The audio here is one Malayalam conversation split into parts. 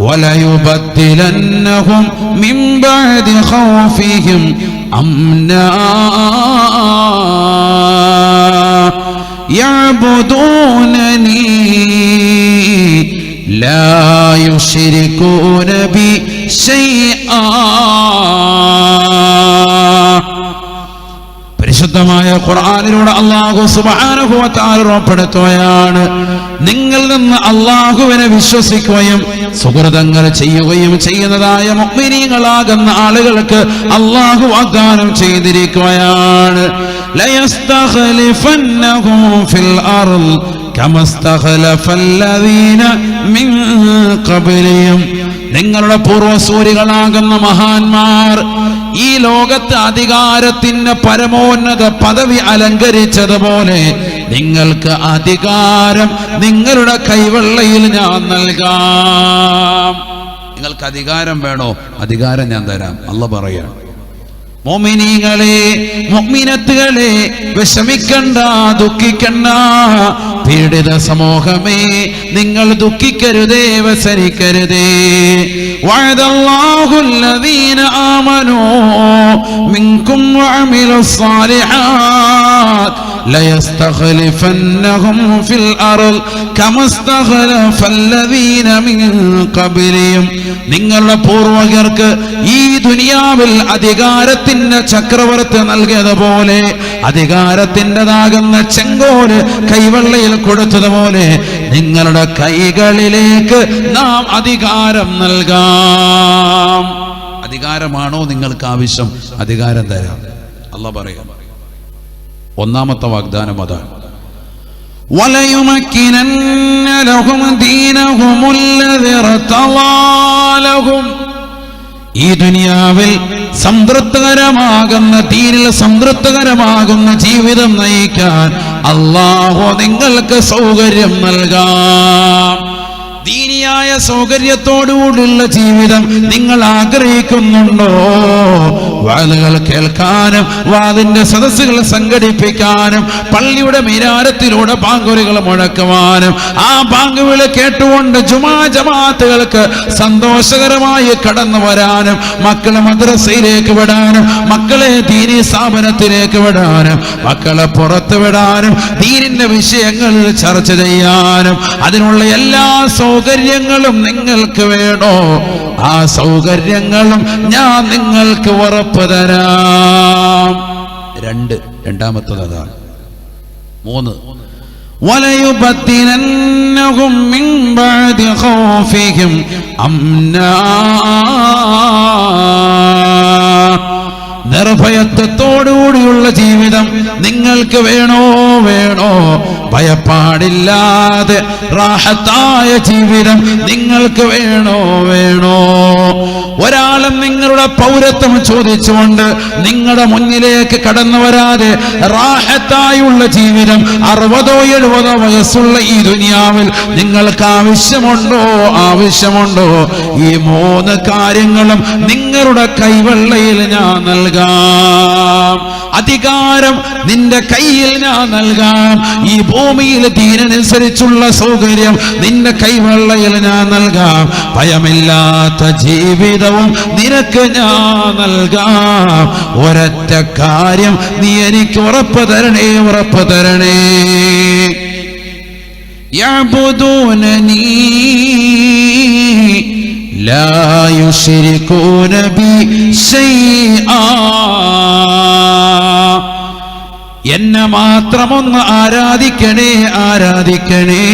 وليبدلنهم من بعد خوفهم أمنا يعبدونني لا يشركون بي شيئا. ഖുർആാനിലൂടെ അള്ളാഹു സുബാനുഭവത്താറുറപ്പെടുത്തുകയാണ് നിങ്ങൾ നിന്ന് അള്ളാഹുവിനെ വിശ്വസിക്കുകയും സുഹൃതങ്ങൾ ചെയ്യുകയും ചെയ്യുന്നതായ മുഗ്മിനീങ്ങളാകുന്ന ആളുകൾക്ക് അള്ളാഹു വാഗ്ദാനം ചെയ്തിരിക്കുകയാണ്. ഫിൽ അർൾ كما استخلف الذين من قبلهم നിങ്ങളുടെ പൂർവസൂരികളാകുന്ന മഹാന്മാർ ഈ ലോകത്ത് അധികാരത്തിന്റെ പരമോന്നത പദവി അലങ്കരിച്ചതുപോലെ നിങ്ങൾക്ക് അധികാരം നിങ്ങളുടെ കൈവെള്ളയിൽ ഞാൻ നൽകാം നിങ്ങൾക്ക് അധികാരം വേണോ അധികാരം ഞാൻ തരാം അല്ല പറയാം മോമിനീങ്ങളെ മൊമിനത്തുകളെ വിഷമിക്കണ്ട ദുഃഖിക്കണ്ട. പീഡിത സമൂഹമേ നിങ്ങൾ ദുഃഖിക്കരുതേ വസരിക്കരുതേ വഴതല്ലാഹുല്ലദീന ആമനോ മിങ്കും വഅമിലു സ്സാലിഹാത്ത്. ليستخلفنهم في الأرض كما استخلف الذين من قبلهم നിങ്ങളുടെ പൂർവകർക്ക് ഈ ദുനിയാവിൽ അധികാരത്തിന്റെ ചക്രവർത്തി നൽകിയതുപോലെ അധികാരത്തിൻ്റെതാകുന്ന ചെങ്കോല് കൈവെള്ളയിൽ കൊടുത്തതുപോലെ നിങ്ങളുടെ കൈകളിലേക്ക് നാം അധികാരം നൽകാം അധികാരമാണോ നിങ്ങൾക്ക് ആവശ്യം അധികാരം തരാം അല്ല പറയാം ഒന്നാമത്തെ വാഗ്ദാനം അതാണ് وليمكنن لهم دينهم الذي ارتضى لهم ഈ ദുനിയാവിൽ സംതൃപ്തകരമാകുന്ന തീരിൽ സംതൃപ്തകരമാകുന്ന ജീവിതം നയിക്കാൻ അള്ളാഹു നിങ്ങൾക്ക് സൗകര്യം നൽകാം ദീനിയായ സൗകര്യത്തോടുകൂടിയുള്ള ജീവിതം നിങ്ങൾ ആഗ്രഹിക്കുന്നുണ്ടോ വാതുകൾ കേൾക്കാനും വാതിന്റെ സദസ്സുകൾ സംഘടിപ്പിക്കാനും പള്ളിയുടെ മീരാരത്തിലൂടെ ബാങ്കുലികൾ മുഴക്കുവാനും ആ പാങ്കുവിള കേട്ടുകൊണ്ട് ജുമാ ജമാത്തുകൾക്ക് സന്തോഷകരമായി കടന്നു വരാനും മക്കളെ മദ്രസയിലേക്ക് വിടാനും മക്കളെ ദീനി സ്ഥാപനത്തിലേക്ക് വിടാനും മക്കളെ പുറത്തു വിടാനും ദീനിന്റെ വിഷയങ്ങളിൽ ചർച്ച ചെയ്യാനും അതിനുള്ള എല്ലാ സൗകര്യങ്ങളും നിങ്ങൾക്ക് വേണോ? ആ സൗകര്യങ്ങളും ഞാൻ നിങ്ങൾക്ക് ഉറപ്പ് തരാം. രണ്ട് രണ്ടാമത്തത് അതാണ് മൂന്ന്. വലയുപത്തിനന്നകും നിർഭയത്വത്തോടുകൂടിയുള്ള ജീവിതം നിങ്ങൾക്ക് വേണോ? വേണോ. ഭയപ്പാടില്ലാതെ റാഹത്തായ ജീവിതം നിങ്ങൾക്ക് വേണോ വേണോ? ഒരാളും നിങ്ങളുടെ പൗരത്വം ചോദിച്ചുകൊണ്ട് നിങ്ങളുടെ മുന്നിലേക്ക് കടന്നു വരാതെ റാഹത്തായുള്ള ജീവിതം അറുപതോ എഴുപതോ വയസ്സുള്ള ഈ ദുനിയാവിൽ നിങ്ങൾക്ക് ആവശ്യമുണ്ടോ? ആവശ്യമുണ്ടോ? ഈ മൂന്ന് കാര്യങ്ങളും നിങ്ങളുടെ കൈവെള്ളയിൽ ഞാൻ നൽകാം. അധികാരം നിന്റെ കയ്യിൽ ഞാൻ നൽകാം. ഈ ഭൂമിയിൽ ദീനനുസരിച്ചുള്ള സൗകര്യം നിന്റെ കൈവെള്ളയിൽ ഞാൻ നൽകാം ഭയമില്ലാത്ത ജീവിതവും നിനക്ക് ഞാൻ നൽകാം ഒരൊറ്റ കാര്യം നീ എനിക്ക് ഉറപ്പ് തരണേ ഉറപ്പ് തരണേ يعبدونني لا يشركون بي شيئا എന്നെ മാത്രമൊന്ന് ആരാധിക്കണേ ആരാധിക്കണേ.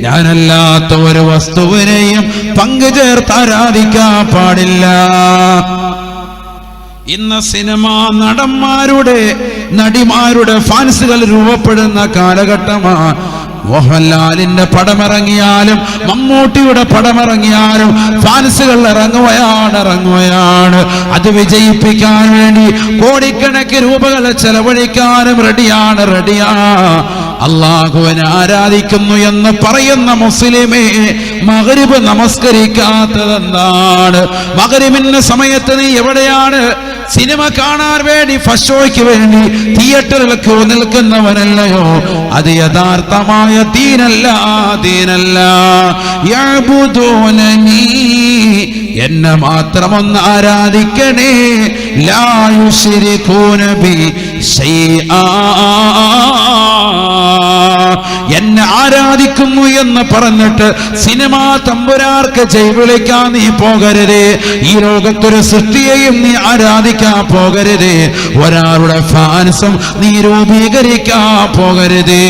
ഞാനല്ലാത്ത ഒരു വസ്തുവിനെയും പങ്കു ചേർത്ത് ആരാധിക്കാൻ പാടില്ല. ഇന്ന് സിനിമ നടന്മാരുടെ നടിമാരുടെ ഫാൻസുകൾ രൂപപ്പെടുന്ന കാലഘട്ടമാണ് മോഹൻലാലിന്റെ പടമിറങ്ങിയാലും മമ്മൂട്ടിയുടെ പടമിറങ്ങിയാലും ഫാൻസുകൾ ഇറങ്ങുകയാണ് ഇറങ്ങുകയാണ്. അത് വിജയിപ്പിക്കാൻ വേണ്ടി കോടിക്കണക്കിന് രൂപകൾ ചെലവഴിക്കാനും റെഡിയാണ് റെഡിയാ അള്ളാഹുവിനെ ആരാധിക്കുന്നു എന്ന് പറയുന്ന മുസ്ലിമേ മകരിബ് നമസ്കരിക്കാത്തതെന്താണ്? മകരിബിന്റെ സമയത്ത് നീ എവിടെയാണ് സിനിമ കാണാൻ വേണ്ടി ഫസ്റ്റ് ഷോയ്ക്ക് വേണ്ടി തിയേറ്ററിലൊക്കെ നിൽക്കുന്നവരല്ലയോ അത് യഥാർത്ഥമായ തീനല്ല തീനല്ല എന്നെ മാത്രമൊന്ന് ആരാധിക്കണേ. എന്നെ ആരാധിക്കുന്നു എന്ന് പറഞ്ഞിട്ട് സിനിമാ തമ്പുരാർക്ക് ജയ് വിളിക്കാൻ നീ പോകരുത്. ഈ ലോകത്തൊരു സൃഷ്ടിയെയും നീ ആരാധിക്കാൻ പോകരുത്. ഒരാളുടെ ഫാൻസും നീ രൂപീകരിക്കാൻ പോകരുത്.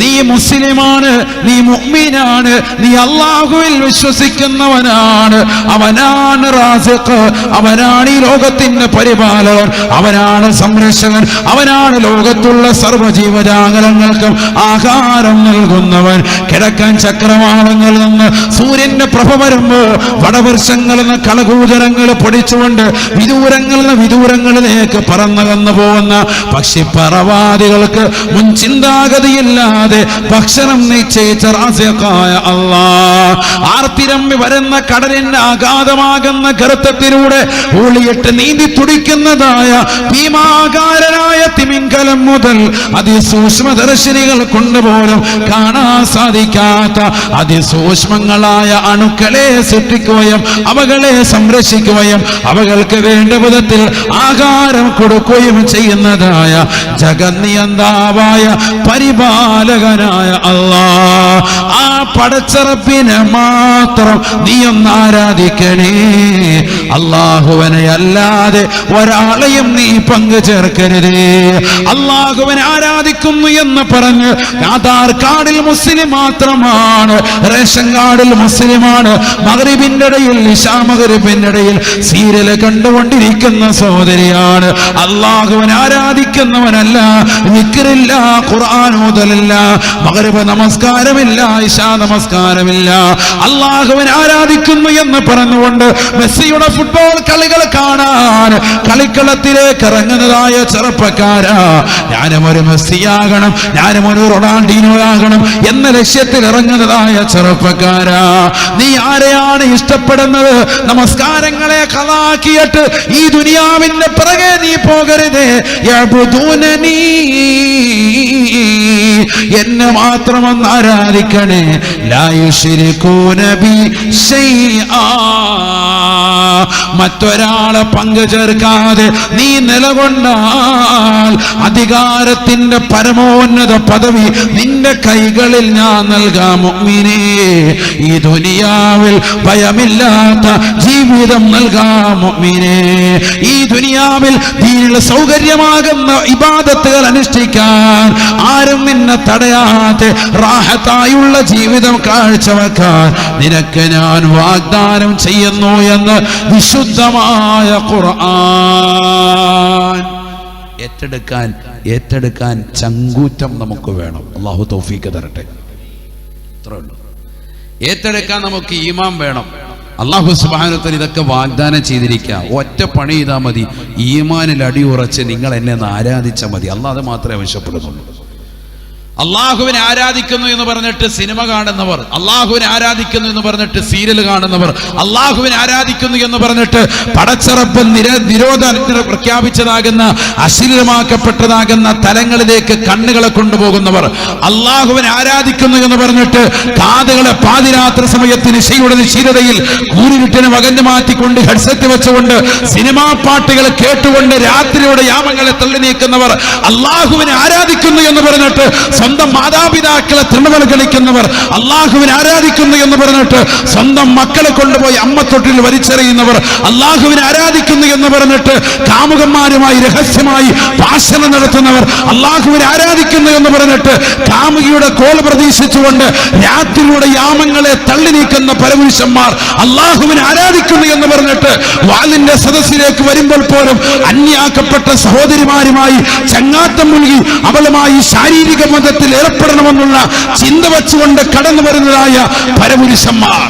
നീ മുസ്ലിമാണ് നീ മുഅ്മിനാണ് നീ അള്ളാഹുവിൽ വിശ്വസിക്കുന്നവനാണ്. അവനാണ് റാസിഖ് അവനാണ് ഈ ലോകത്തിന്റെ പരിപാലകൻ അവനാണ് സംരക്ഷകൻ അവനാണ് ലോകത്തുള്ള സർവജീവജാലങ്ങൾക്കും ആഹാരം നൽകുന്നവൻ. കിഴക്കൻ ചക്രവാളങ്ങളിൽ നിന്ന് സൂര്യന്റെ പ്രഭ വരുമ്പോ വടവൃക്ഷങ്ങളിൽ നിന്ന് കളകൂചരങ്ങൾ പൊടിച്ചുകൊണ്ട് വിദൂരങ്ങളിൽ നിന്ന് വിദൂരങ്ങളിലേക്ക് പറന്നകന്നു പോകുന്ന പക്ഷിപ്പറവാദികൾക്ക് മുൻ ചിന്താഗതിയില്ലാതെ ഭക്ഷണം നിശ്ചയിച്ച റാസ്യക്കായ അള്ളാ ആർത്തിരമ്പി വരുന്ന കടലിന്റെ ആഘാതമാകുന്ന ഗർത്തത്തിലൂടെ ഊളിയിട്ട് നീന്തി തുടിക്കുന്നതായ ഭീമാകാരനായ തിമിംഗലം മുതൽ അതിസൂക്ഷ്മദർശിനികൾ കൊണ്ടുപോലും കാണാൻ സാധിക്കാത്ത അതിസൂക്ഷ്മങ്ങളായ അണുക്കളെ സൃഷ്ടിക്കുകയും അവകളെ സംരക്ഷിക്കുകയും അവകൾക്ക് വേണ്ട വിധത്തിൽ ആഹാരം കൊടുക്കുകയും ചെയ്യുന്നതായ ജഗന്നിയന്താവായ പരിപാലകനായ അള്ളാ ആ പടച്ചറപ്പിനെ മാത്രം നീ ഒന്ന് ആരാധിക്കണേ. അള്ളാഹുവനെ അല്ലാതെ ഒരാളെയും നീ പങ്കു ചേർക്കരുതേ അള്ളാഹുവൻ ആരാധിക്കുന്നു എന്ന് പറഞ്ഞ് ആധാർ കാർഡിൽ മുസ്ലിം മാത്രമാണ് റേഷൻ കാർഡിൽ മുസ്ലിമാണ് മകരിബിന്റെ ഇടയിൽ ഇഷാ ഇടയിൽ സീരിയൽ കണ്ടുകൊണ്ടിരിക്കുന്ന സഹോദരിയാണ്. അള്ളാഹുവൻ ആരാധിക്കുന്നവനല്ല വിക്രില്ല ഖുർആാനോദലല്ല മകരിബ് നമസ്കാരമില്ല ഇഷാ നമസ്കാരമില്ല. അള്ളാഹുവൻ ആരാധിക്കുന്നു എന്ന് പറഞ്ഞുകൊണ്ട് മെസ്സിയുടെ ഫുട്ബോൾ കളികൾ കാണാൻ കളിക്കളത്തിലേക്ക് ഇറങ്ങുന്നതായ ചെറുപ്പക്കാരാ. ഞാനും ഒരു മെസ്സിയാകണം ഞാനും ഒരു റൊണാൾഡീനോ ആകണം എന്ന ലക്ഷ്യത്തിൽ ഇറങ്ങുന്നതായ ചെറുപ്പക്കാരാ. നീ ആരെയാണ് ഇഷ്ടപ്പെടുന്നത്? നമസ്കാരങ്ങളെ കളാക്കിയിട്ട് ഈ ദുനിയാവിന്റെ പിറകെ നീ പോകരുതേ. എന്നെ മാത്രമൊന്ന് ആരാധിക്കണേ. ശൈആ. മറ്റൊരാളെ പങ്കു ചേർക്കാതെ നീ നിലകൊണ്ടാൽ അധികാരത്തിന്റെ പരമോന്നത പദവി നിന്റെ കൈകളിൽ ഞാൻ നൽകാം മുഗ്മിനെ ഈ ദുനിയാവിൽ ഭയമില്ലാത്ത ജീവിതം നൽകാം മുഗ്മിനെ ഈ ദുനിയാവിൽ നീനുള്ള സൗകര്യമാകുന്ന ഇബാദത്തുകൾ അനുഷ്ഠിക്കാൻ ആരും നിന്നെ തടയാതെ റാഹത്തായുള്ള ജീവിതം കാഴ്ചവെക്കാൻ നിനക്ക് ഞാൻ വാഗ്ദാനം ചെയ്യുന്നു എന്ന് വിശുദ്ധമായ ഖുർആൻ ഏറ്റെടുക്കാൻ ഏറ്റെടുക്കാൻ ചങ്കൂറ്റം നമുക്ക് വേണം. അള്ളാഹു തൗഫീക്ക് തരട്ടെ. ഏറ്റെടുക്കാൻ നമുക്ക് ഈമാം വേണം. അള്ളാഹു സുബാനത്തിൽ ഇതൊക്കെ വാഗ്ദാനം ചെയ്തിരിക്കുക. ഒറ്റ പണി ചെയ്താൽ മതി. ഈമാനിൽ അടിയുറച്ച് നിങ്ങൾ എന്നെ ഒന്ന് ആരാധിച്ചാൽ മതി. അല്ലാതെ മാത്രമേ ആവശ്യപ്പെടുന്നുള്ളൂ. അള്ളാഹുവിനെ ആരാധിക്കുന്നു എന്ന് പറഞ്ഞിട്ട് സിനിമ കാണുന്നവർ അള്ളാഹുവിനെ ആരാധിക്കുന്നു എന്ന് പറഞ്ഞിട്ട് സീരിയൽ കാണുന്നവർ അള്ളാഹുവിനെ ആരാധിക്കുന്നു എന്ന് പറഞ്ഞിട്ട് പടച്ചറപ്പ് നിര നിരോധന പ്രഖ്യാപിച്ചതാകുന്ന അശ്ലീലമാക്കപ്പെട്ടതാകുന്ന തലങ്ങളിലേക്ക് കണ്ണുകളെ കൊണ്ടുപോകുന്നവർ അള്ളാഹുവിനെ ആരാധിക്കുന്നു എന്ന് പറഞ്ഞിട്ട് കാതുകളെ പാതിരാത്രി സമയത്ത് നിശയുടെ നിശീലതയിൽ കൂരിരുട്ടിന് വകഞ്ഞു മാറ്റിക്കൊണ്ട് ഹെഡ്സെറ്റ് വെച്ചുകൊണ്ട് സിനിമാ പാട്ടുകൾ കേട്ടുകൊണ്ട് രാത്രിയുടെ യാമങ്ങളെ തള്ളി നീക്കുന്നവർ അള്ളാഹുവിനെ ആരാധിക്കുന്നു എന്ന് പറഞ്ഞിട്ട് സ്വന്തം മാതാപിതാക്കളെ തൃണവൽ കളിക്കുന്നവർ അള്ളാഹുവിനെ ആരാധിക്കുന്നു എന്ന് പറഞ്ഞിട്ട് സ്വന്തം മക്കളെ കൊണ്ടുപോയി അമ്മത്തൊട്ടിൽ വലിച്ചെറിയുന്നവർ അള്ളാഹുവിനെ ആരാധിക്കുന്നു എന്ന് പറഞ്ഞിട്ട് കാമുകന്മാരുമായി രഹസ്യമായി ഭാഷണം നടത്തുന്നവർ അള്ളാഹുവിനെ ആരാധിക്കുന്നു എന്ന് പറഞ്ഞിട്ട് കാമുകിയുടെ കോൾ പ്രതീക്ഷിച്ചുകൊണ്ട് രാത്രിയുടെ യാമങ്ങളെ തള്ളി നീക്കുന്ന പരപുരുഷന്മാർ അള്ളാഹുവിനെ ആരാധിക്കുന്നു എന്ന് പറഞ്ഞിട്ട് വാലിന്റെ സദസ്സിലേക്ക് വരുമ്പോൾ പോലും അന്യാക്കപ്പെട്ട സഹോദരിമാരുമായി ചങ്ങാത്തം മുഴുകി അവളുമായി ശാരീരിക ഗൗരവത്തിൽ ഏർപ്പെടണമെന്നുള്ള ചിന്ത വച്ചുകൊണ്ട് കടന്നു വരുന്നതായ പരപുരുഷന്മാർ.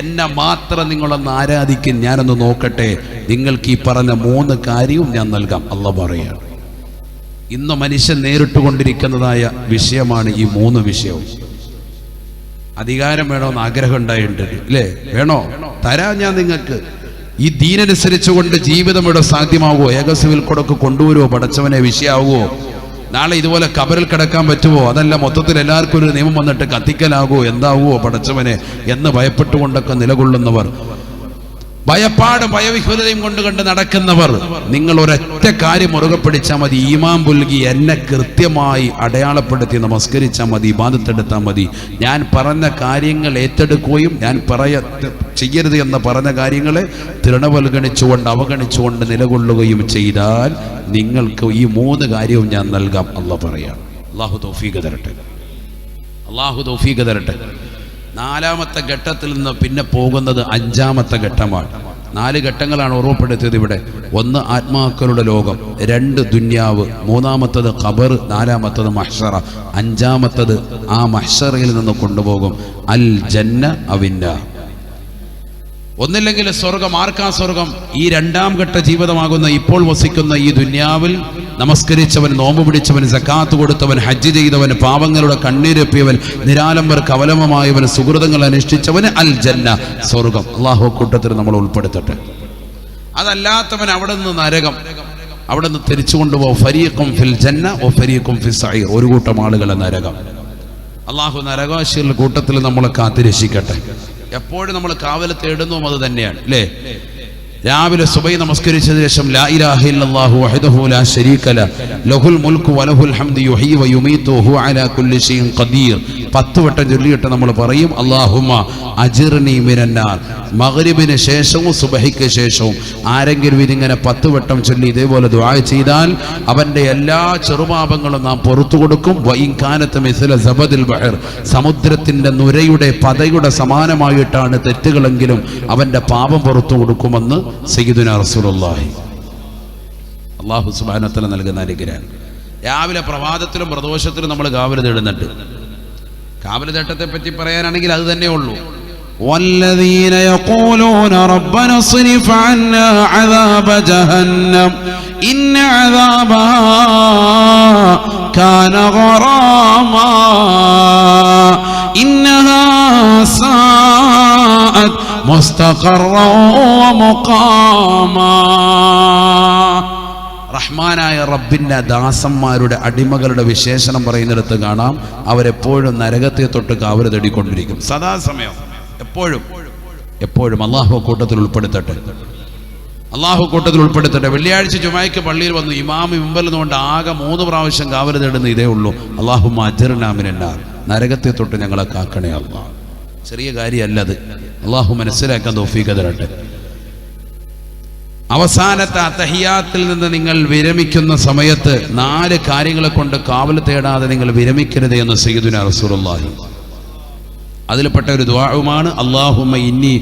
എന്നെ മാത്രം നിങ്ങളൊന്ന് ആരാധിക്കും ഞാനൊന്ന് നോക്കട്ടെ. നിങ്ങൾക്ക് ഈ പറഞ്ഞ മൂന്ന് കാര്യവും ഞാൻ നൽകാം. അല്ല പറയാണ് ഇന്ന് മനുഷ്യൻ നേരിട്ടുകൊണ്ടിരിക്കുന്നതായ വിഷയമാണ് ഈ മൂന്ന് വിഷയവും. അധികാരം വേണമെന്ന് ആഗ്രഹം ഉണ്ടായിട്ടുണ്ട് അല്ലേ? വേണോ? തരാ ഞാൻ നിങ്ങൾക്ക്. ഈ ദീനനുസരിച്ചുകൊണ്ട് ജീവിതം ഇവിടെ സാധ്യമാവുമോ? ഏകസിവിൽ കൊടുക്ക് കൊണ്ടുവരുമോ? പടച്ചവനെ വിഷയാവുമോ? നാളെ ഇതുപോലെ കബറിൽ കിടക്കാൻ പറ്റുമോ? അതല്ല മൊത്തത്തിൽ എല്ലാവർക്കും ഒരു നിയമം വന്നിട്ട് കത്തിക്കലാകുമോ? എന്താവുമോ പടച്ചവനെ എന്ന് ഭയപ്പെട്ടുകൊണ്ടൊക്കെ നിലകൊള്ളുന്നവർ? ഭയപ്പാട് ഭയവിഹ്വലതയും കൊണ്ട് കണ്ട് നടക്കുന്നവർ നിങ്ങൾ ഒരൊറ്റ കാര്യം മുറുകെ പിടിച്ചാൽ മതി. ഈമാം പുൽകി എന്നെ കൃത്യമായി അടയാളപ്പെടുത്തി നമസ്കരിച്ചാൽ മതി ബാധത്തെടുത്താൽ മതി. ഞാൻ പറഞ്ഞ കാര്യങ്ങൾ ഏറ്റെടുക്കുകയും ഞാൻ പറയ ചെയ്യരുത് എന്ന് പറഞ്ഞ കാര്യങ്ങളെ തൃണവൽഗണിച്ചുകൊണ്ട് അവഗണിച്ചുകൊണ്ട് നിലകൊള്ളുകയും ചെയ്താൽ നിങ്ങൾക്ക് ഈ മൂന്ന് കാര്യവും ഞാൻ നൽകാം. അല്ല പറയാം അള്ളാഹു തരട്ടെ. അള്ളാഹു തൗഫീഖ് തരട്ടെ. നാലാമത്തെ ഘട്ടത്തിൽ നിന്ന് പിന്നെ പോകുന്നത് അഞ്ചാമത്തെ ഘട്ടമാണ്. നാല് ഘട്ടങ്ങളാണ് ഓർമ്മപ്പെടുത്തിയത് ഇവിടെ. ഒന്ന് ആത്മാക്കളുടെ ലോകം രണ്ട് ദുന്യാവ് മൂന്നാമത്തത് ഖബർ നാലാമത്തത് മഹ്ഷറ. അഞ്ചാമത്തത് ആ മഹ്ഷറയിൽ നിന്ന് കൊണ്ടുപോകും. അൽ ജന്ന അവിന്ന. ഒന്നില്ലെങ്കിൽ സ്വർഗം ആർക്കാ സ്വർഗം? ഈ രണ്ടാം ഘട്ട ജീവിതമാകുന്ന ഇപ്പോൾ വസിക്കുന്ന ഈ ദുന്യാവിൽ നമസ്കരിച്ചവൻ നോമ്പ് പിടിച്ചവൻ സക്കാത്ത് കൊടുത്തവൻ ഹജ്ജ് ചെയ്തവൻ പാവങ്ങളുടെ കണ്ണീരൊപ്പിയവൻ നിരാലംബർ കവലമമായവൻ സുഹൃതങ്ങൾ അനുഷ്ഠിച്ചവന് അൽ ജന്ന സ്വർഗം. അള്ളാഹു കൂട്ടത്തിൽ നമ്മൾ ഉൾപ്പെടുത്തട്ടെ. അതല്ലാത്തവൻ അവിടെ നിന്ന് നരകം. അവിടെ നിന്ന് തിരിച്ചു കൊണ്ടുപോകും. ഫരീഖും ഫിൽ ജന്ന ഓ ഫരീഖും ഫിൽ സഈർ. ഒരു കൂട്ടം ആളുകളെ നരകം. അള്ളാഹു നരകാശികളുടെ കൂട്ടത്തിൽ നമ്മളെ കാത്തിരക്ഷിക്കട്ടെ. എപ്പോഴും നമ്മൾ കാവൽ തേടുന്നതും അത് തന്നെയാണ് അല്ലേ? രാവിലെ സുബൈ നമസ്കരിച്ചതിന് ശേഷം ലാ ഇലാഹ ഇല്ലല്ലാഹു വഹ്ദഹു ലാ ശരീക ലഹുൽ മുൽക്കു വലഹുൽ ഹംദു യുഹീ യുമീതു ഹുവ അലാ കുല്ലി ഷൈഇൻ ഖദീർ. പത്ത് വട്ടം ചൊല്ലിയിട്ട് നമ്മൾ പറയും അള്ളാഹുമ അജിർണി മിനന്നാർ. മഗ്രിബിന് ശേഷവും സുബഹിക്ക് ശേഷവും ആരെങ്കിലും ഇതിങ്ങനെ പത്ത് വട്ടം ചൊല്ലി ഇതേപോലെ ദുആ ചെയ്താൽ അവന്റെ എല്ലാ ചെറുപാപങ്ങളും നാം പുറത്തു കൊടുക്കും. വൈകാനത്ത് മിസില സബദിൽ ബഹർ. സമുദ്രത്തിന്റെ നുരയുടെ പതയുടെ സമാനമായിട്ടാണ് തെറ്റുകളെങ്കിലും അവന്റെ പാപം പുറത്തു കൊടുക്കുമെന്ന് സയ്യിദുന റസൂലുള്ളാഹി. അള്ളാഹു സുബാനത്തല നൽകുന്ന അനുഗ്രഹം. രാവിലെ പ്രഭാതത്തിലും പ്രദോഷത്തിലും നമ്മൾ കാവൽ തേടുന്നുണ്ട് കാവല് തേട്ടത്തെ പറ്റി പറയാനാണെങ്കിൽ അത് തന്നെ ഉള്ളൂ والذين يقولون ربنا اصرف عنا عذاب جهنم إن عذابها كان غراما إنها ساءت مستقرا ومقاما റഹ്മാനായ റബ്ബിന്റെ ദാസന്മാരുടെ അടിമകളുടെ വിശേഷണം പറയുന്നിടത്ത് കാണാം. അവരെപ്പോഴും നരകത്തെ തൊട്ട് കാവൽ തേടിക്കൊണ്ടിരിക്കും. സദാസമയം. എപ്പോഴും. എപ്പോഴും അള്ളാഹു കൂട്ടത്തിൽ ഉൾപ്പെടുത്തട്ടെ. അള്ളാഹു കൂട്ടത്തിൽ ഉൾപ്പെടുത്തട്ടെ. വെള്ളിയാഴ്ച ചുമയ്ക്ക് പള്ളിയിൽ വന്നു ഇമാമി മുമ്പിൽ നിന്നുകൊണ്ട് ആകെ മൂന്ന് പ്രാവശ്യം കാവൽ തേടുന്ന ഇതേ ഉള്ളൂ. അള്ളാഹു അജറിനാമിനാർ നരകത്തെ തൊട്ട് ഞങ്ങളെ കാക്കണേ അള്ളാഹ് ചെറിയ കാര്യമല്ലത് അള്ളാഹു മനസ്സിലാക്കാൻ തോഫീക്ക തരട്ടെ. അവസാനത്തെ അതഹിയാത്തിൽ നിന്ന് നിങ്ങൾ വിരമിക്കുന്ന സമയത്ത് നാല് കാര്യങ്ങളെ കൊണ്ട് കാവൽ തേടാതെ നിങ്ങൾ വിരമിക്കരുത് എന്ന് സയ്യിദുന റസൂലുള്ളാഹി. അതിൽപ്പെട്ട ഒരു ദ്വാവുമാണ് അള്ളാഹുമ്മ ഇന്നി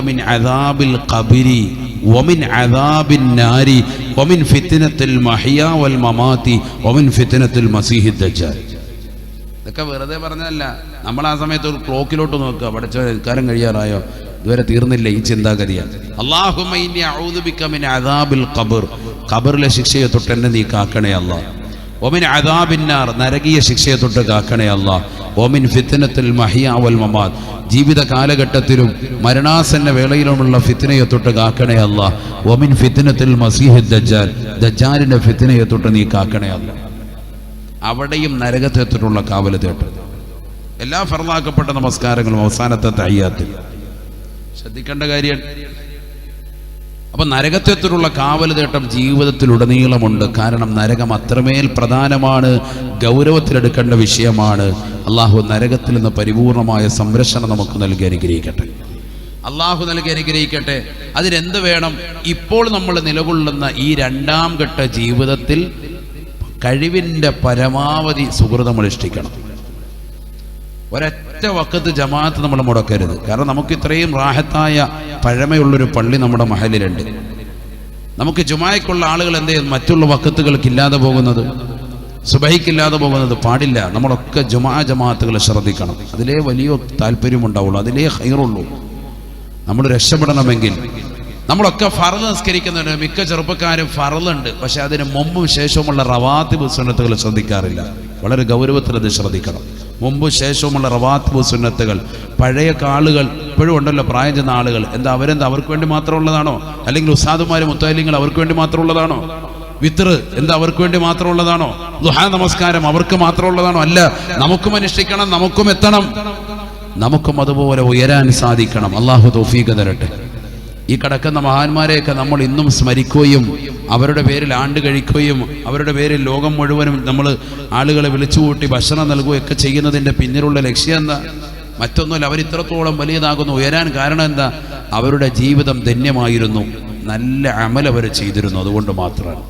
മിൻ അദാബിൽ ഫിത്നത്തിൽ മഹിയ വൽ മമാതി ഫിത്നത്തിൽ മസീഹി ഇതൊക്കെ വെറുതെ പറഞ്ഞതല്ല. നമ്മൾ ആ സമയത്ത് ഒരു ക്ലോക്കിലോട്ട് നോക്കുക പഠിച്ചവരെ നിൽക്കാരം കഴിയാറായോ? ഇതുവരെ തീർന്നില്ല ഈ ചിന്താഗതിയാണ് ഖബറിലെ ശിക്ഷയെ തൊട്ട് എന്നെ നീ കാക്കണേ അല്ല ഒമിൻ അദാബിന്നാർ നരകീയ ശിക്ഷയെ തൊട്ട് കാക്കണേ അല്ല ഒമിൻ ഫിത്തനത്തിൽ മഹിയാവൽ മമാദ് ജീവിത കാലഘട്ടത്തിലും മരണാസന്ന വേളയിലുമുള്ള ഫിത്തനയെ തൊട്ട് കാക്കണേ അല്ല ഒമിൻ ഫിത്തനത്തിൽ മസീഹ് ദജാൽ ദജ്ജാലിന്റെ ഫിത്തനയെ തൊട്ട് നീ കാക്കണേ അല്ല അവിടെയും നരകത്തെ തൊട്ടുള്ള കാവൽ തേട്ടം. എല്ലാ ഫർദാക്കപ്പെട്ട നമസ്കാരങ്ങളും അവസാനത്തെ തയ്യാത്തിൽ. ശ്രദ്ധിക്കേണ്ട കാര്യം. അപ്പൊ നരകത്വത്തിലുള്ള കാവൽ തേട്ടം ജീവിതത്തിലുടനീളമുണ്ട്. കാരണം നരകം അത്രമേൽ പ്രധാനമാണ് ഗൗരവത്തിലെടുക്കേണ്ട വിഷയമാണ്. അള്ളാഹു നരകത്തിൽ നിന്ന് പരിപൂർണമായ സംരക്ഷണം നമുക്ക് നൽകി അനുഗ്രഹിക്കട്ടെ. അള്ളാഹു നൽകി അനുഗ്രഹിക്കട്ടെ. അതിനെന്ത് വേണം? ഇപ്പോൾ നമ്മൾ നിലകൊള്ളുന്ന ഈ രണ്ടാം ഘട്ട ജീവിതത്തിൽ കഴിവിന്റെ പരമാവധി സുഹൃതം അനുഷ്ഠിക്കണം ഒരൊറ്റ വക്കത്ത് ജമാഅത്ത് നമ്മൾ മുടക്കരുത്. കാരണം നമുക്ക് ഇത്രയും റാഹത്തായ പഴമയുള്ളൊരു പള്ളി നമ്മുടെ മഹലിലുണ്ട്. നമുക്ക് ജുമായക്കുള്ള ആളുകൾ എന്ത് ചെയ്യും? മറ്റുള്ള വക്കത്തുകൾക്ക് ഇല്ലാതെ പോകുന്നത് സുബഹിക്കില്ലാതെ പോകുന്നത് പാടില്ല. നമ്മളൊക്കെ ജുമാ ജമാഅത്തുകൾ ശ്രദ്ധിക്കണം. അതിലേ വലിയ താല്പര്യമുണ്ടാവുള്ളൂ. അതിലേ ഹൈറുള്ളൂ നമ്മൾ രക്ഷപ്പെടണമെങ്കിൽ. നമ്മളൊക്കെ ഫറൽ നിസ്കരിക്കുന്നുണ്ട് മിക്ക ചെറുപ്പക്കാരും ഫറലുണ്ട് പക്ഷെ അതിന് മുമ്പും ശേഷവുമുള്ള റവാത്തിബ് സുന്നത്തുകൾ ശ്രദ്ധിക്കാറില്ല. വളരെ ഗൗരവത്തിൽ അത് ശ്രദ്ധിക്കണം. മുമ്പും ശേഷവുമുള്ള റവാത്തിബ് സുന്നത്തുകൾ. പഴയ കാളുകൾ ഇപ്പോഴും ഉണ്ടല്ലോ പ്രായം ചെന്ന ആളുകൾ. എന്താ അവരെന്താ അവർക്ക് വേണ്ടി മാത്രമുള്ളതാണോ? അല്ലെങ്കിൽ ഉസാദുമാരും മുത്താലിങ്ങൾ അവർക്ക് വേണ്ടി മാത്രമുള്ളതാണോ? വിത്തർ എന്താ അവർക്ക് വേണ്ടി മാത്രമുള്ളതാണോ? ദുഹാ നമസ്കാരം അവർക്ക് മാത്രമുള്ളതാണോ? അല്ല നമുക്കും അനുഷ്ഠിക്കണം നമുക്കും എത്തണം. നമുക്കും അതുപോലെ ഉയരാൻ സാധിക്കണം. അള്ളാഹു തൗഫീഖ് തരട്ടെ. ഈ കിടക്കുന്ന മഹാന്മാരെയൊക്കെ നമ്മൾ ഇന്നും സ്മരിക്കുകയും അവരുടെ പേരിൽ ആണ്ട് കഴിക്കുകയും അവരുടെ പേരിൽ ലോകം മുഴുവനും നമ്മൾ ആളുകളെ വിളിച്ചുകൂട്ടി ഭക്ഷണം നൽകുകയൊക്കെ ചെയ്യുന്നതിന്റെ പിന്നിലുള്ള ലക്ഷ്യം എന്താ? മറ്റൊന്നുമല്ല അവർ ഇത്രത്തോളം വലിയതാകുന്നു. ഉയരാൻ കാരണം എന്താ? അവരുടെ ജീവിതം ധന്യമായിരുന്നു. നല്ല അമൽ അവർ ചെയ്തിരുന്നു അതുകൊണ്ട് മാത്രമാണ്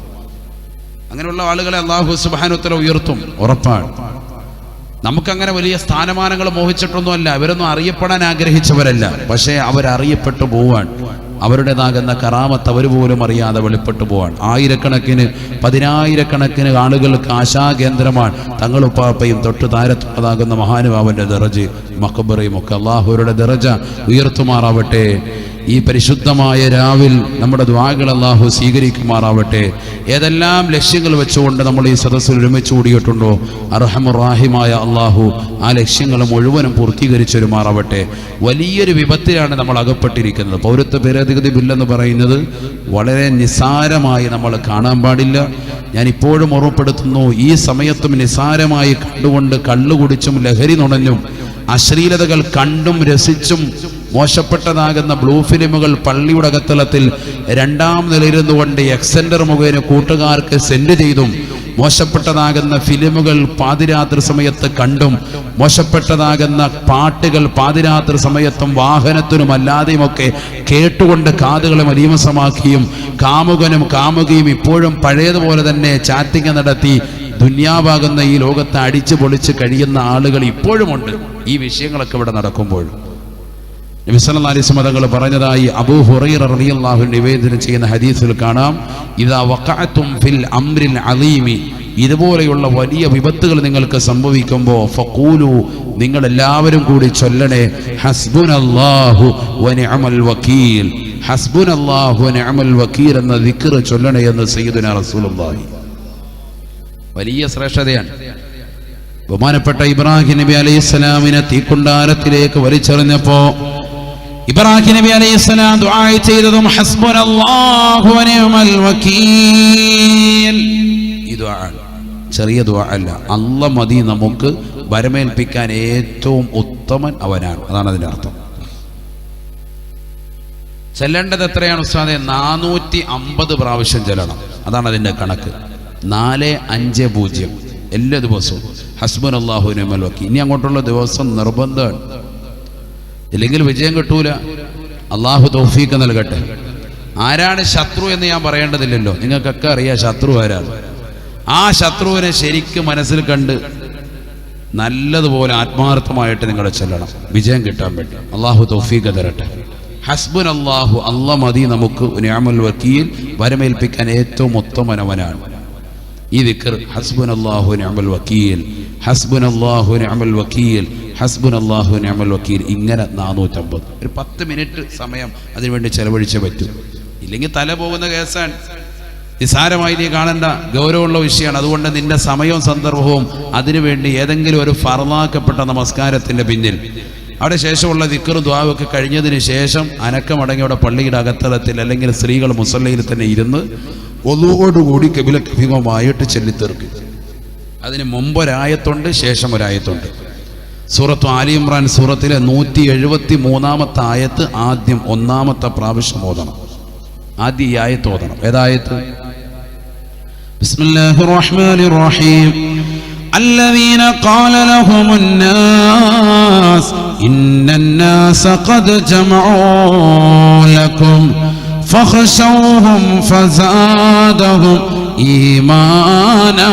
അങ്ങനെയുള്ള ആളുകളെ അള്ളാഹു സുബാനുത്തര ഉയർത്തും ഉറപ്പാണ്. നമുക്കങ്ങനെ വലിയ സ്ഥാനമാനങ്ങൾ മോഹിച്ചിട്ടൊന്നുമല്ല. അവരൊന്നും അറിയപ്പെടാൻ ആഗ്രഹിച്ചവരല്ല. പക്ഷേ അവരറിയപ്പെട്ടു പോവാൻ. അവരുടേതാകുന്ന കറാമത്ത് അവർ പോലും അറിയാതെ വെളിപ്പെട്ടു പോവാൻ ആയിരക്കണക്കിന് പതിനായിരക്കണക്കിന് ആളുകൾക്ക് ആശാകേന്ദ്രമാണ് തങ്ങളുപ്പാപ്പയും തൊട്ട് താരത്തുള്ളതാകുന്ന മഹാനുഭാവന്റെ ദറജ് മക്കബറയും ഒക്കെ അള്ളാഹുരുടെ ദറജ ഉയർത്തുമാറാവട്ടെ. ഈ പരിശുദ്ധമായ രാവിൽ നമ്മുടെ ദ്വാകൾ അള്ളാഹു സ്വീകരിക്കുമാറാവട്ടെ. ഏതെല്ലാം ലക്ഷ്യങ്ങൾ വെച്ചുകൊണ്ട് നമ്മൾ ഈ സദസ്സിൽ ഒരുമിച്ച് കൂടിയിട്ടുണ്ടോ അർഹമുറാഹിമായ അള്ളാഹു ആ ലക്ഷ്യങ്ങൾ മുഴുവനും പൂർത്തീകരിച്ചൊരുമാറാവട്ടെ. വലിയൊരു വിപത്തിലാണ് നമ്മൾ അകപ്പെട്ടിരിക്കുന്നത്. പൗരത്വ ഭേദഗതി ബില്ലെന്ന് പറയുന്നത് വളരെ നിസാരമായി നമ്മൾ കാണാൻ പാടില്ല. ഞാൻ ഇപ്പോഴും ഓർമ്മപ്പെടുത്തുന്നു ഈ സമയത്തും നിസാരമായി കണ്ടുകൊണ്ട് കള്ളുകുടിച്ചും ലഹരി നുണഞ്ഞും അശ്ലീലതകൾ കണ്ടും രസിച്ചും മോശപ്പെട്ടതാകുന്ന ബ്ലൂ ഫിലിമുകൾ പള്ളിയുടെ അകത്തളത്തിൽ രണ്ടാം നിലയിരുന്നു കൊണ്ട് എക്സെൻഡർ മുഖേന കൂട്ടുകാർക്ക് സെൻഡ് ചെയ്തും മോശപ്പെട്ടതാകുന്ന ഫിലിമുകൾ പാതിരാത്രി സമയത്ത് കണ്ടും മോശപ്പെട്ടതാകുന്ന പാട്ടുകൾ പാതിരാത്രി സമയത്തും വാഹനത്തിനും അല്ലാതെയുമൊക്കെ കേട്ടുകൊണ്ട് കാതുകളെ മലീമസമാക്കിയും കാമുകനും കാമുകയും ഇപ്പോഴും പഴയതുപോലെ തന്നെ ചാറ്റിംഗ് നടത്തി ദുന്യാവാകുന്ന ഈ ലോകത്തെ അടിച്ചു പൊളിച്ച് കഴിയുന്ന ആളുകൾ ഇപ്പോഴുമുണ്ട്. ഈ വിഷയങ്ങളൊക്കെ ഇവിടെ നടക്കുമ്പോഴും നബിസല്ലാസ് മതങ്ങൾ പറഞ്ഞതായി അബൂ ഹുറൈറ റളിയല്ലാഹു നിവേദനം ചെയ്യുന്ന ഹദീസിൽ കാണാം. ഇതാ വഖഅത്തും ഫിൽ അംരിൽ അലീമി. ഇതുപോലെയുള്ള വലിയ വിപത്തുകൾ നിങ്ങൾക്ക് സംഭവിക്കുമ്പോൾ ഫഖൂലു നിങ്ങൾ എല്ലാവരും കൂടി ചൊല്ലണേ. ഹസ്ബുനല്ലാഹു വനിഅമൽ വക്കീൽ. ഹസ്ബുനല്ലാഹു വനിഅമൽ വക്കീൽ എന്ന ദിക്ർ ചൊല്ലണേ എന്ന് സയ്യിദുനാ റസൂലുള്ളാഹി. വലിയ ശ്രേഷ്ഠതയാണ്. ബഹുമാനപ്പെട്ട ഇബ്രാഹിം നബി അലൈഹി സ്വലാമിനെ തീക്കുണ്ടാരത്തിലേക്ക് വലിച്ചെറിഞ്ഞപ്പോ ഇബ്രാഹിം നബി അലൈഹി സ്വലാം ദുആ ചെയ്തതും ഹസ്ബുനല്ലാഹു വനിഅമൽ വക്കീൽ. ഈ ദുആ ചെറിയ ദുആ അല്ല. അല്ല മതി നമുക്ക് വരമേൽപ്പിക്കാൻ ഏറ്റവും ഉത്തമൻ അവനാണ്. അതാണ് അതിന്റെ അർത്ഥം. ചെല്ലേണ്ടത് എത്രയാണ് ഉസ്താദെ? നാനൂറ്റി അമ്പത് പ്രാവശ്യം ചെല്ലണം. അതാണ് അതിന്റെ കണക്ക്. നാല് അഞ്ച് പൂജ്യം. എല്ലാ ദിവസവും ഹസ്ബൻ അള്ളാഹുനെ വക്കി ഇനി അങ്ങോട്ടുള്ള ദിവസം നിർബന്ധമാണ്. ഇല്ലെങ്കിൽ വിജയം കിട്ടൂല. അള്ളാഹു തൗഫീക്ക് നൽകട്ടെ. ആരാണ് ശത്രു എന്ന് ഞാൻ പറയേണ്ടതില്ലല്ലോ. നിങ്ങൾക്കൊക്കെ അറിയാം ശത്രു ആരാണ് ആ ശത്രുവിനെ ശരിക്കും മനസ്സിൽ കണ്ട് നല്ലതുപോലെ ആത്മാർത്ഥമായിട്ട് നിങ്ങൾ ചെല്ലണം. വിജയം കിട്ടാൻ വേണ്ടി. അള്ളാഹു തൗഫീക്ക് തരട്ടെ. ഹസ്ബുൻ അള്ളാഹു അല്ല മതി നമുക്ക്. ന്യാമുൽ വക്കീൽ വരമേൽപ്പിക്കാൻ ഏറ്റവും ഉത്തമനവനാണ്. ഈ ദിക്കർ ഹസ്ബുൻ അള്ളാഹു ന്യാമുൽ വക്കീൽ. ഹസ്ബുൻ അള്ളാഹു ന്യാമുൽ വക്കീൽ. ഹസ്ബുൻ അള്ളാഹു നമ്മൾ വക്കീൽ ഇങ്ങനെ നാനൂറ്റമ്പത്. ഒരു പത്ത് മിനിറ്റ് സമയം അതിനുവേണ്ടി ചെലവഴിച്ചേ പറ്റൂ. ഇല്ലെങ്കിൽ തല പോകുന്ന കേസാണ്. നിസാരമായി നീ കാണേണ്ട. ഗൗരവമുള്ള വിഷയമാണ്. അതുകൊണ്ട് നിന്റെ സമയവും സന്ദർഭവും അതിനുവേണ്ടി ഏതെങ്കിലും ഒരു ഫറലാക്കപ്പെട്ട നമസ്കാരത്തിന്റെ പിന്നിൽ. അവിടെ ശേഷമുള്ള ദിക്കറും ദ്വാവൊക്കെ കഴിഞ്ഞതിന് ശേഷം അനക്കമടങ്ങി അവിടെ പള്ളിയുടെ അകത്തളത്തിൽ അല്ലെങ്കിൽ സ്ത്രീകൾ മുസല്ലയിൽ തന്നെ ഇരുന്ന് ഒന്നുകൂടി കപില കഭിമമായിട്ട് ചെല്ലിത്തീർക്കും. അതിന് മുമ്പൊരായത്തുണ്ട് ശേഷം ഒരായത്തുണ്ട് സൂറത്ത് ആലി ഇമ്രാൻ സൂറത്തിലെ നൂറ്റി എഴുപത്തി മൂന്നാമത്തെ ആയത്ത് ആദ്യം ഒന്നാമത്തെ പ്രാവശ്യം ഓതണം ആദ്യം ഈ ആയത്ത് ഓതണം ഏതായത്ത് بسم الله الرحمن الرحيم الذين قال لهم الناس إن الناس قد جمعوا لكم فخشوهم فزادهم إيمانا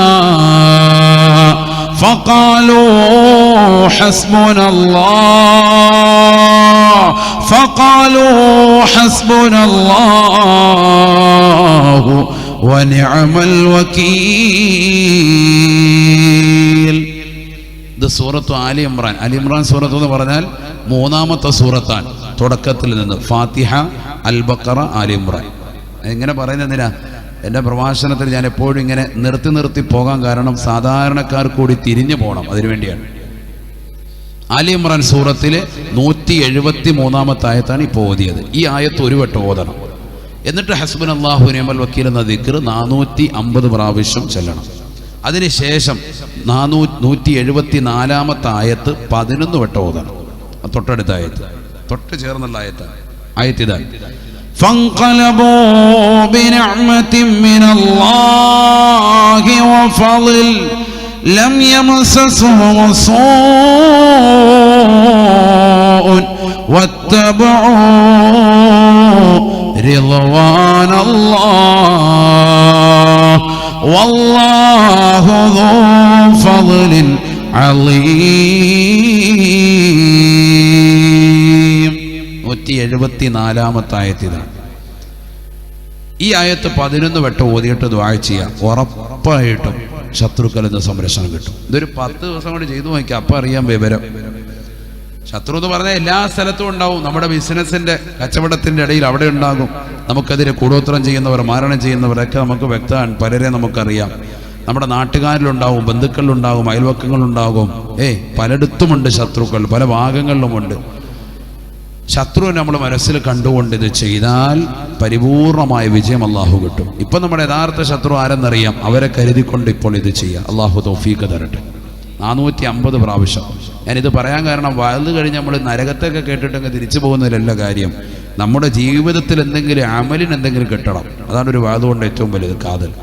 فقالوا حسبنا الله فقالوا حسبنا الله ونعم الوكيل ഇത് സൂറത്ത് ആലി ഇമ്രാൻ അലി ഇമ്രാൻ സൂറത്ത് എന്ന് പറഞ്ഞാൽ മൂന്നാമത്തെ സൂറത്താണ് തുടക്കത്തിൽ നിന്ന് ഫാത്തിഹ അൽ ബക്കറ ആലി ഇമ്രാൻ എങ്ങനെ പറയുന്നതിനാ എന്റെ പ്രഭാഷണത്തിൽ ഞാൻ എപ്പോഴും ഇങ്ങനെ നിർത്തി നിർത്തി പോകാൻ കാരണം സാധാരണക്കാർ കൂടി തിരിഞ്ഞു പോകണം. അതിനുവേണ്ടിയാണ് അലി ഇമ്രാൻ സൂറത്തിൽ നൂറ്റി എഴുപത്തി മൂന്നാമത്തെ ആയത്താണ് ഇപ്പോൾ ഓതിയത്. ഈ ആയത്ത് ഒരു വട്ടം ഓതണം. എന്നിട്ട് ഹസ്ബൻ അള്ളാഹു നിയമൽ വക്കീൽ എന്ന ദിക്കർ നാനൂറ്റി അമ്പത് പ്രാവശ്യം ചെല്ലണം. അതിനുശേഷം നാനൂ നൂറ്റി എഴുപത്തി നാലാമത്തെ ആയത്ത് പതിനൊന്ന് വട്ടം ഓതണം. തൊട്ടടുത്ത ആയത്ത്. തൊട്ട് ചേർന്നുള്ള ആയത്താണ് ആയത്ത് ഇതാണ്. فانقلبوا بنعمة من الله وفضل لم يمسسهم سوء واتبعوا رضوان الله والله ذو فضل عظيم നൂറ്റി എഴുപത്തി നാലാമത്തെ ആയത്തിതാണ് ഈ ആയത്ത് പതിനൊന്ന് വട്ടം ഓതിയിട്ട് ദ്വാഴ ചെയ്യാം. ഉറപ്പായിട്ടും ശത്രുക്കളിൽ നിന്ന് സംരക്ഷണം കിട്ടും. ഇതൊരു പത്ത് ദിവസം കൊണ്ട് ചെയ്തു നോക്കിയാൽ അപ്പം അറിയാം വിവരം. ശത്രു എന്ന് പറഞ്ഞാൽ എല്ലാ സ്ഥലത്തും ഉണ്ടാവും. നമ്മുടെ ബിസിനസ്സിന്റെ കച്ചവടത്തിന്റെ ഇടയിൽ അവിടെ ഉണ്ടാകും. നമുക്കെതിരെ കൂടോത്രം ചെയ്യുന്നവർ മാരണം ചെയ്യുന്നവരൊക്കെ നമുക്ക് വ്യക്തമാണ്. പലരെ നമുക്കറിയാം. നമ്മുടെ നാട്ടുകാരിലുണ്ടാവും ബന്ധുക്കളിലുണ്ടാകും അയൽവക്കങ്ങളിലുണ്ടാകും. ഏയ് പലയിടത്തുമുണ്ട് ശത്രുക്കൾ പല ഭാഗങ്ങളിലുമുണ്ട്. ശത്രു നമ്മൾ മനസ്സിൽ കണ്ടുകൊണ്ട് ഇത് ചെയ്താൽ പരിപൂർണമായ വിജയം അള്ളാഹു കിട്ടും. ഇപ്പം നമ്മുടെ യഥാർത്ഥ ശത്രു ആരെന്നറിയാം? അവരെ കരുതിക്കൊണ്ട് ഇപ്പോൾ ഇത് ചെയ്യാം. അള്ളാഹു തൗഫീഖ് തരട്ടെ. നാനൂറ്റി അമ്പത് പ്രാവശ്യം. ഞാനിത് പറയാൻ കാരണം വലുത് കഴിഞ്ഞ് നമ്മൾ നരകത്തൊക്കെ കേട്ടിട്ടങ്ങ് തിരിച്ചു പോകുന്നതിലല്ല കാര്യം. നമ്മുടെ ജീവിതത്തിൽ എന്തെങ്കിലും അമലിന് എന്തെങ്കിലും കിട്ടണം. അതാണ് ഒരു വാദം ഏറ്റവും വലുത് കാതൽ.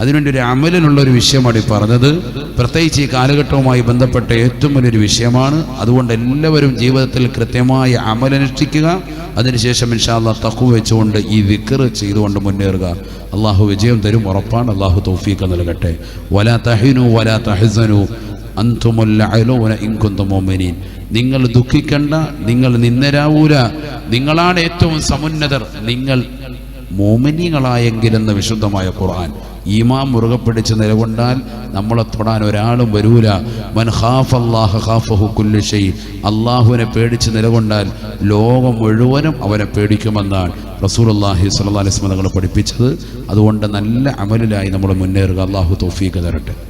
അതിനുവേണ്ടി ഒരു അമലിനുള്ള ഒരു വിഷയമാണ് ഈ പറഞ്ഞത്. പ്രത്യേകിച്ച് ഈ കാലഘട്ടവുമായി ബന്ധപ്പെട്ട ഏറ്റവും വലിയൊരു വിഷയമാണ്. അതുകൊണ്ട് എല്ലാവരും ജീവിതത്തിൽ കൃത്യമായി അമലനുഷ്ഠിക്കുക അതിനുശേഷം ഇൻഷാല്ല തക്കു വെച്ചുകൊണ്ട് ഈ വിക്കർ ചെയ്തുകൊണ്ട് മുന്നേറുക. അള്ളാഹു വിജയം തരും ഉറപ്പാണ്. അള്ളാഹു തൗഫീഖ് നൽകട്ടെ. വലാ തഹിനു വലാ തഹസനു. അന്തുമുല്ല നിങ്ങൾ ദുഃഖിക്കണ്ട നിങ്ങൾ നിന്നരാവൂല നിങ്ങളാണ് ഏറ്റവും സമുന്നതർ. നിങ്ങൾ മോമിനികളായെങ്കിലെന്ന് വിശുദ്ധമായ ഖുർആൻ. ഈമാം മുറുകെ പിടിച്ച് നിലകൊണ്ടാൽ നമ്മളെ തൊടാൻ ഒരാളും വരൂല. മൻ ഹാഫ് കുല്ലു ഷൈ. അള്ളാഹുവിനെ പേടിച്ച് നിലകൊണ്ടാൽ ലോകം മുഴുവനും അവനെ പേടിക്കുമെന്നാണ് റസൂലുള്ളാഹി അള്ളാഹി തങ്ങൾ പഠിപ്പിച്ചത്. അതുകൊണ്ട് നല്ല അമലിലായി നമ്മൾ മുന്നേറുക. അള്ളാഹു തൗഫീഖ് തരട്ടെ.